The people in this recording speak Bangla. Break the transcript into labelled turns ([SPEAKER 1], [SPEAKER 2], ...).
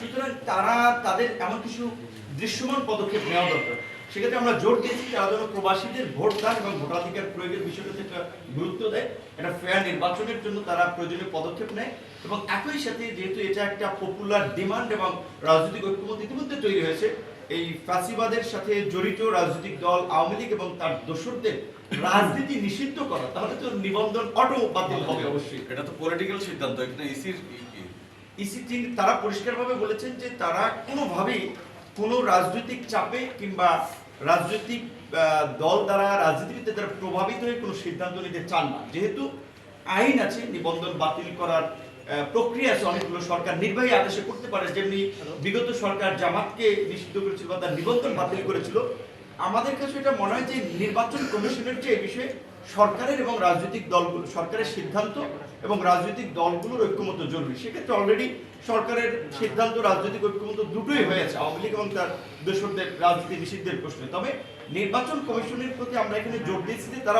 [SPEAKER 1] সুতরাং তারা তাদের এমন কিছু দৃশ্যমান পদক্ষেপ নেওয়া দরকার। সেক্ষেত্রে আমরা জোর দিয়েছি তারা যেন প্রবাসীদের ভোট দান এবং ভোটাধিকার প্রয়োগের বিষয়টাতে একটা গুরুত্ব দেয়। একটা ফেয়ার নির্বাচনের জন্য তারা প্রয়োজনীয় পদক্ষেপ নেয় এবং একই সাথে যেহেতু এটা একটা পপুলার ডিমান্ড এবং রাজনৈতিক ঐক্যমত ইতিমধ্যে তৈরি হয়েছে, এই ফাঁসিবাদের সাথে জড়িত রাজনৈতিক দল, আওয়ামী লীগ এবং তার দোসরদের রাজনীতি নিষিদ্ধ করা, তাহলে তো নিবন্ধন অটো বাতিল হবে অবশ্যই।
[SPEAKER 2] এটা তো পলিটিক্যাল সিদ্ধান্ত, এখানে ইসির
[SPEAKER 1] ইসি তিন তারা পরিষ্কারভাবে বলেছেন যে তারা কোনোভাবেই কোনো রাজনৈতিক চাপে কিংবা রাজনৈতিক দল দ্বারা রাজনীতিতে তারা প্রভাবিত হয়ে কোনো সিদ্ধান্ত নিতে চান না। যেহেতু আইন আছে নিবন্ধন বাতিল করার প্রক্রিয়া আছে অনেকগুলো সরকার নির্বাহী আদেশে করতে পারে। যেমনি বিগত সরকার জামাতকে নিষিদ্ধ করেছিল বা তার নিবন্ধন বাতিল করেছিল আমাদের কাছে এটা মনে হয় যে নির্বাচন কমিশনের যে এই বিষয়ে সরকারের এবং রাজনৈতিক দলগুলো, সরকারের সিদ্ধান্ত এবং রাজনৈতিক দলগুলোর ঐক্যমত জরুরি। সেক্ষেত্রে অলরেডি সরকারের সিদ্ধান্ত, রাজনৈতিক ঐক্যমত দুটোই হয়েছে আওয়ামী লীগ এবং তার দোসরদের রাজনীতি নিষিদ্ধের প্রশ্নে। তবে নির্বাচন কমিশনের প্রতি আমরা এখানে জোর দিয়েছি যে তারা